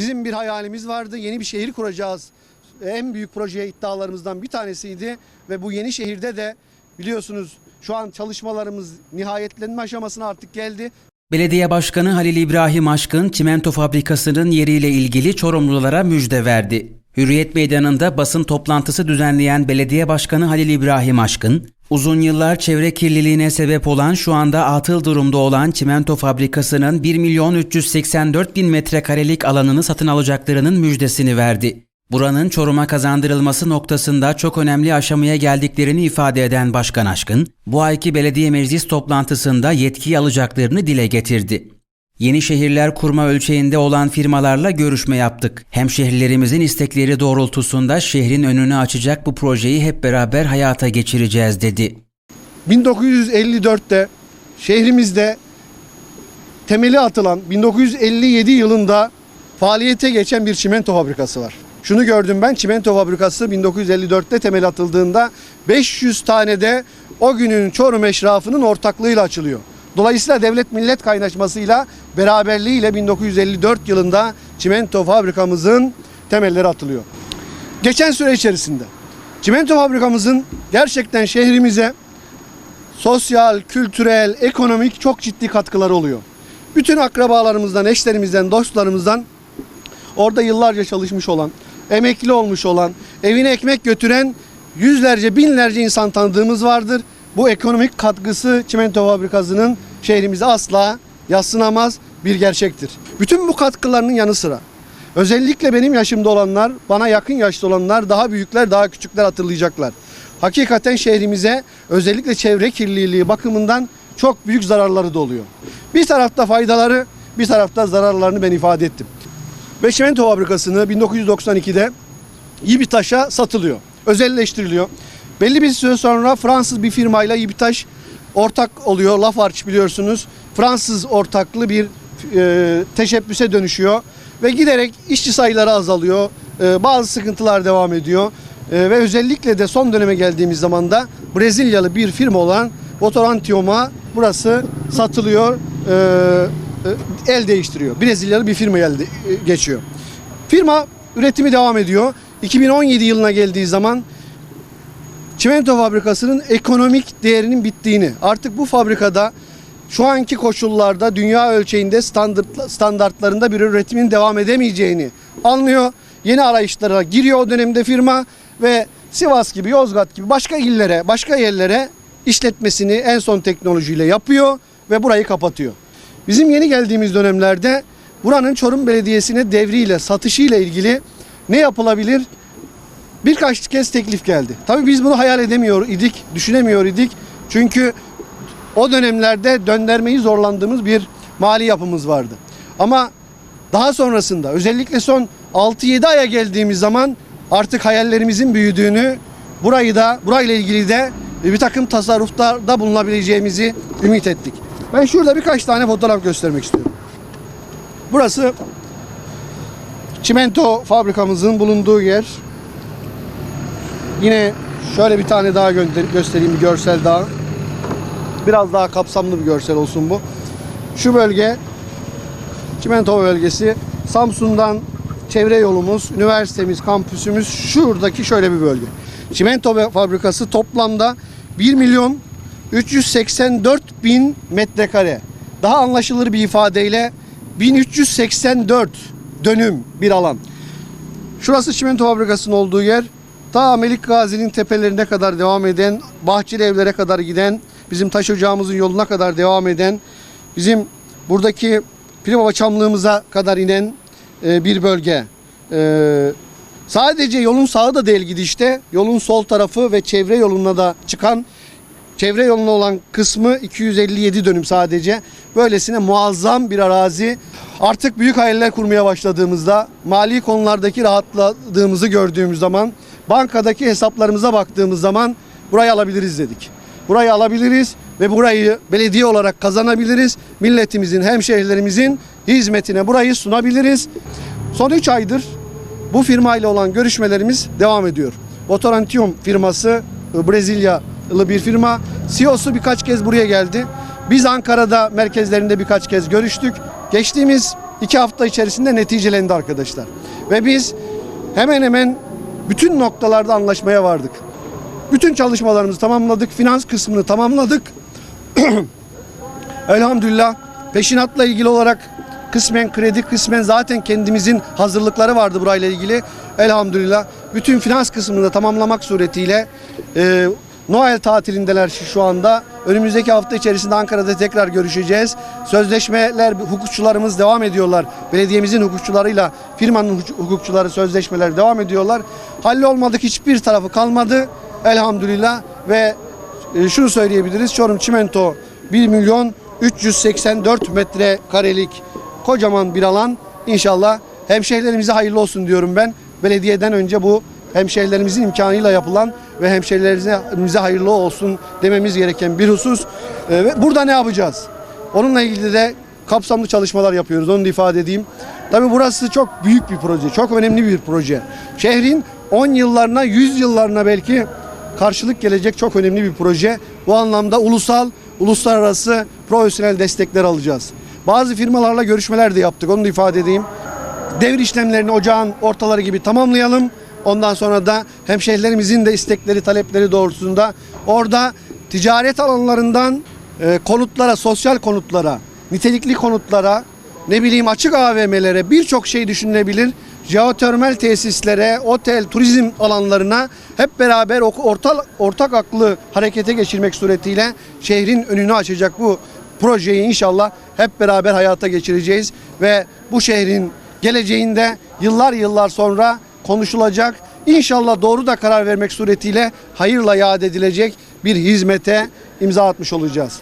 Bizim bir hayalimiz vardı. Yeni bir şehir kuracağız. En büyük projeye iddialarımızdan bir tanesiydi ve bu yeni şehirde de biliyorsunuz şu an çalışmalarımız nihayetlenme aşamasına artık geldi. Belediye Başkanı Halil İbrahim Aşkın çimento fabrikasının yeriyle ilgili Çorumlulara müjde verdi. Hürriyet Meydanı'nda basın toplantısı düzenleyen Belediye Başkanı Halil İbrahim Aşkın, uzun yıllar çevre kirliliğine sebep olan şu anda atıl durumda olan çimento fabrikasının 1 milyon 384 bin metrekarelik alanını satın alacaklarının müjdesini verdi. Buranın Çorum'a kazandırılması noktasında çok önemli aşamaya geldiklerini ifade eden Başkan Aşkın, bu ayki belediye meclis toplantısında yetkiyi alacaklarını dile getirdi. Yeni şehirler kurma ölçeğinde olan firmalarla görüşme yaptık. Hemşehrilerimizin istekleri doğrultusunda şehrin önünü açacak bu projeyi hep beraber hayata geçireceğiz dedi. 1954'te şehrimizde temeli atılan 1957 yılında faaliyete geçen bir çimento fabrikası var. Şunu gördüm ben çimento fabrikası 1954'te temeli atıldığında 500 tane de o günün Çorum eşrafının ortaklığıyla açılıyor. Dolayısıyla devlet millet kaynaşmasıyla beraberliğiyle 1954 yılında çimento fabrikamızın temelleri atılıyor. Geçen süre içerisinde çimento fabrikamızın gerçekten şehrimize sosyal, kültürel, ekonomik çok ciddi katkıları oluyor. Bütün akrabalarımızdan, eşlerimizden, dostlarımızdan orada yıllarca çalışmış olan, emekli olmuş olan, evine ekmek götüren yüzlerce, binlerce insan tanıdığımız vardır. Bu ekonomik katkısı çimento fabrikasının şehrimize asla yassınamaz bir gerçektir. Bütün bu katkılarının yanı sıra özellikle benim yaşımda olanlar, bana yakın yaşta olanlar, daha büyükler, daha küçükler hatırlayacaklar. Hakikaten şehrimize özellikle çevre kirliliği bakımından çok büyük zararları da oluyor. Bir tarafta faydaları, bir tarafta zararlarını ben ifade ettim. Ve çimento fabrikasını 1992'de İBİTAŞ'a satılıyor. Özelleştiriliyor. Belli bir süre sonra Fransız bir firmayla İBİTAŞ ortak oluyor. Lafarge biliyorsunuz. Fransız ortaklı bir e, teşebbüse dönüşüyor. Ve giderek işçi sayıları azalıyor. E, bazı sıkıntılar devam ediyor. E, ve özellikle de son döneme geldiğimiz zaman da Brezilyalı bir firma olan Votorantium'a burası satılıyor. E, e, el değiştiriyor. Brezilyalı bir firma elde geçiyor. Firma üretimi devam ediyor. 2017 yılına geldiği zaman çimento fabrikasının ekonomik değerinin bittiğini, artık bu fabrikada şu anki koşullarda dünya ölçeğinde standart, standartlarında bir üretimin devam edemeyeceğini anlıyor. Yeni arayışlara giriyor o dönemde firma ve Sivas gibi, Yozgat gibi başka illere, başka yerlere işletmesini en son teknolojiyle yapıyor ve burayı kapatıyor. Bizim yeni geldiğimiz dönemlerde buranın Çorum Belediyesi'ne devriyle, satışıyla ilgili ne yapılabilir? Birkaç kez teklif geldi. Tabii biz bunu hayal edemiyor idik, düşünemiyor idik. Çünkü o dönemlerde döndürmeyi zorlandığımız bir mali yapımız vardı. Ama daha sonrasında özellikle son 6-7 aya geldiğimiz zaman artık hayallerimizin büyüdüğünü, burayı da burayla ilgili de bir takım tasarruflarda bulunabileceğimizi ümit ettik. Ben şurada birkaç tane fotoğraf göstermek istiyorum. Burası çimento fabrikamızın bulunduğu yer. Yine şöyle bir tane daha gönder- göstereyim bir görsel daha. Biraz daha kapsamlı bir görsel olsun bu. Şu bölge çimento bölgesi. Samsun'dan çevre yolumuz, üniversitemiz, kampüsümüz şuradaki şöyle bir bölge. Çimento fabrikası toplamda 1 milyon 384 bin metrekare. Daha anlaşılır bir ifadeyle 1384 dönüm bir alan. Şurası çimento fabrikasının olduğu yer. Ta Melik Gazi'nin tepelerine kadar devam eden, Bahçeli evlere kadar giden, bizim taş ocağımızın yoluna kadar devam eden, bizim buradaki Piribaba çamlığımıza kadar inen e, bir bölge. E, sadece yolun sağı da değil gidişte, yolun sol tarafı ve çevre yoluna da çıkan Çevre yoluna olan kısmı 257 dönüm sadece. Böylesine muazzam bir arazi. Artık büyük hayaller kurmaya başladığımızda, mali konulardaki rahatladığımızı gördüğümüz zaman, bankadaki hesaplarımıza baktığımız zaman burayı alabiliriz dedik. Burayı alabiliriz ve burayı belediye olarak kazanabiliriz. Milletimizin, hemşehrilerimizin hizmetine burayı sunabiliriz. Son 3 aydır bu firmayla olan görüşmelerimiz devam ediyor. Votorantium firması Brezilyalı bir firma. CEO'su birkaç kez buraya geldi. Biz Ankara'da merkezlerinde birkaç kez görüştük. Geçtiğimiz iki hafta içerisinde neticelendi arkadaşlar. Ve biz hemen hemen bütün noktalarda anlaşmaya vardık. Bütün çalışmalarımızı tamamladık, finans kısmını tamamladık. Elhamdülillah peşinatla ilgili olarak kısmen kredi kısmen zaten kendimizin hazırlıkları vardı burayla ilgili. Elhamdülillah bütün finans kısmını da tamamlamak suretiyle e, Noel tatilindeler şu- anda. Önümüzdeki hafta içerisinde Ankara'da tekrar görüşeceğiz. Sözleşmeler, hukukçularımız devam ediyorlar. Belediyemizin hukukçularıyla firmanın hukuk- hukukçuları sözleşmeler devam ediyorlar. Hallolmadık hiçbir tarafı kalmadı. Elhamdülillah ve e, şunu söyleyebiliriz. Çorum Çimento 1 milyon 384 metre karelik kocaman bir alan. İnşallah hemşehrilerimize hayırlı olsun diyorum ben. Belediyeden önce bu hemşehrilerimizin imkanıyla yapılan ve hemşehrilerimize hayırlı olsun dememiz gereken bir husus. E, ve burada ne yapacağız? Onunla ilgili de kapsamlı çalışmalar yapıyoruz. Onu da ifade edeyim. Tabii burası çok büyük bir proje. Çok önemli bir proje. Şehrin 10 yıllarına, 100 yıllarına belki karşılık gelecek çok önemli bir proje. Bu anlamda ulusal, uluslararası profesyonel destekler alacağız. Bazı firmalarla görüşmeler de yaptık. Onu da ifade edeyim. Devir işlemlerini ocağın ortaları gibi tamamlayalım. Ondan sonra da hemşehrilerimizin de istekleri, talepleri doğrultusunda orada ticaret alanlarından e, konutlara, sosyal konutlara, nitelikli konutlara, ne bileyim açık AVM'lere birçok şey düşünülebilir. Jeotermal tesislere, otel, turizm alanlarına hep beraber orta, ortak aklı harekete geçirmek suretiyle şehrin önünü açacak bu projeyi inşallah hep beraber hayata geçireceğiz ve bu şehrin geleceğinde yıllar yıllar sonra konuşulacak. İnşallah doğru da karar vermek suretiyle hayırla yad edilecek bir hizmete imza atmış olacağız.